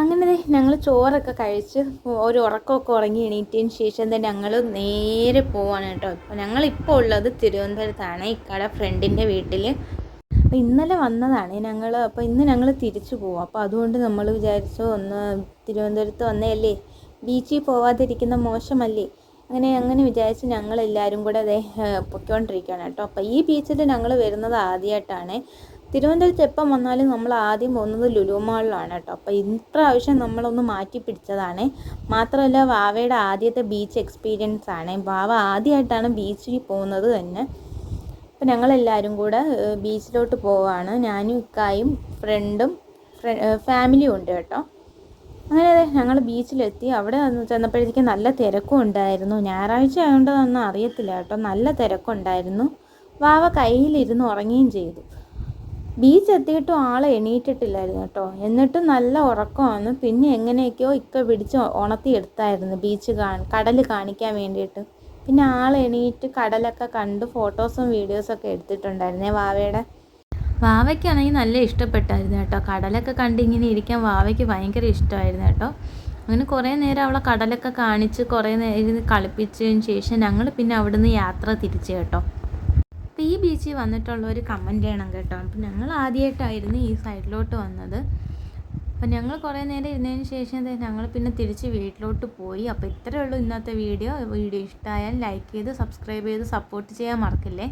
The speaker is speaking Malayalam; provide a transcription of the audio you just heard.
അങ്ങനെ ഞങ്ങൾ ചോറൊക്കെ കഴിച്ച് ഒരു ഉറക്കമൊക്കെ ഉറങ്ങി എണീറ്റതിന് ശേഷം തന്നെ ഞങ്ങൾ നേരെ പോവാണ് കേട്ടോ. അപ്പോൾ ഞങ്ങളിപ്പോൾ ഉള്ളത് തിരുവനന്തപുരത്താണ് ഇക്കട ഫ്രണ്ടിന്റെ വീട്ടിൽ അപ്പോൾ ഇന്നലെ വന്നതാണ് ഞങ്ങൾ അപ്പോൾ ഇന്ന് ഞങ്ങൾ തിരിച്ചു പോവാം. അപ്പോൾ അതുകൊണ്ട് നമ്മൾ വിചാരിച്ചു ഒന്ന് തിരുവനന്തപുരത്ത് വന്നതല്ലേ ബീച്ചിൽ പോവാതിരിക്കുന്ന മോശമല്ലേ? അങ്ങനെ അങ്ങനെ വിചാരിച്ച് ഞങ്ങളെല്ലാവരും കൂടെ അതേ പൊയ്ക്കൊണ്ടിരിക്കുകയാണ് കേട്ടോ. അപ്പോൾ ഈ ബീച്ചിൽ ഞങ്ങൾ വരുന്നത് ആദ്യമായിട്ടാണ് തിരുവനന്തപുരത്ത് എപ്പം വന്നാലും നമ്മൾ ആദ്യം പോകുന്നത് ലുലു മാളിലാണ് കേട്ടോ. അപ്പോൾ ഇപ്രാവശ്യം നമ്മളൊന്ന് മാറ്റി പിടിച്ചതാണ്. മാത്രമല്ല വാവയുടെ ആദ്യത്തെ ബീച്ച് എക്സ്പീരിയൻസ് ആണ്. വാവ ആദ്യമായിട്ടാണ് ബീച്ചിൽ പോകുന്നത് തന്നെ. അപ്പോൾ ഞങ്ങളെല്ലാവരും കൂടെ ബീച്ചിലോട്ട് പോവാണ്. ഞാനും ഇക്കായും ഫ്രണ്ടും ഫാമിലിയും ഉണ്ട് കേട്ടോ. അങ്ങനെ അതെ ഞങ്ങൾ ബീച്ചിലെത്തി അവിടെ ചെന്നപ്പോഴത്തേക്കും നല്ല തിരക്കും ഉണ്ടായിരുന്നു. ഞായറാഴ്ച ആയതുകൊണ്ടൊന്നും അറിയത്തില്ല കേട്ടോ. നല്ല തിരക്കുണ്ടായിരുന്നു. വാവ കയ്യിലിരുന്ന് ഉറങ്ങുകയും ചെയ്തു. ബീച്ച് എത്തിയിട്ടും ആൾ എണീറ്റിട്ടില്ലായിരുന്നു കേട്ടോ. എന്നിട്ടും നല്ല ഉറക്കമാണ് പിന്നെ എങ്ങനെയൊക്കെയോ ഇക്ക പിടിച്ച് ഉണർത്തി എടുത്തായിരുന്നു ബീച്ച് കാ കടൽ കാണിക്കാൻ വേണ്ടിയിട്ട്. പിന്നെ ആൾ എണീറ്റ് കടലൊക്കെ കണ്ട് ഫോട്ടോസും വീഡിയോസൊക്കെ എടുത്തിട്ടുണ്ടായിരുന്നേ വാവയുടെ. വാവയ്ക്കാണെങ്കിൽ നല്ല ഇഷ്ടപ്പെട്ടായിരുന്നു കേട്ടോ. കടലൊക്കെ കണ്ട് ഇങ്ങനെ ഇരിക്കാൻ വാവയ്ക്ക് ഭയങ്കര ഇഷ്ടമായിരുന്നു കേട്ടോ. അങ്ങനെ കുറേ നേരം അവളെ കടലൊക്കെ കാണിച്ച് കുറേ നേരം ഇരുന്ന് കളിപ്പിച്ചതിന് ശേഷം ഞങ്ങൾ പിന്നെ അവിടുന്ന് യാത്ര തിരിച്ചു കേട്ടോ. ബീച്ചിൽ ഒരു കമന്റ് ചെയ്യണം കേട്ടോ. അപ്പം ഞങ്ങൾ ആദ്യമായിട്ടായിരുന്നു ഈ സൈഡിലോട്ട് വന്നത്. അപ്പം ഞങ്ങൾ കുറേ നേരം ഇരുന്നതിന് ശേഷം ഞങ്ങൾ പിന്നെ തിരിച്ച് വീട്ടിലോട്ട് പോയി. അപ്പോൾ ഇത്രയേ ഉള്ളൂ ഇന്നത്തെ വീഡിയോ വീഡിയോ ഇഷ്ടമായാൽ ലൈക്ക് ചെയ്ത് സബ്സ്ക്രൈബ് ചെയ്ത് സപ്പോർട്ട് ചെയ്യാൻ മറക്കില്ലേ?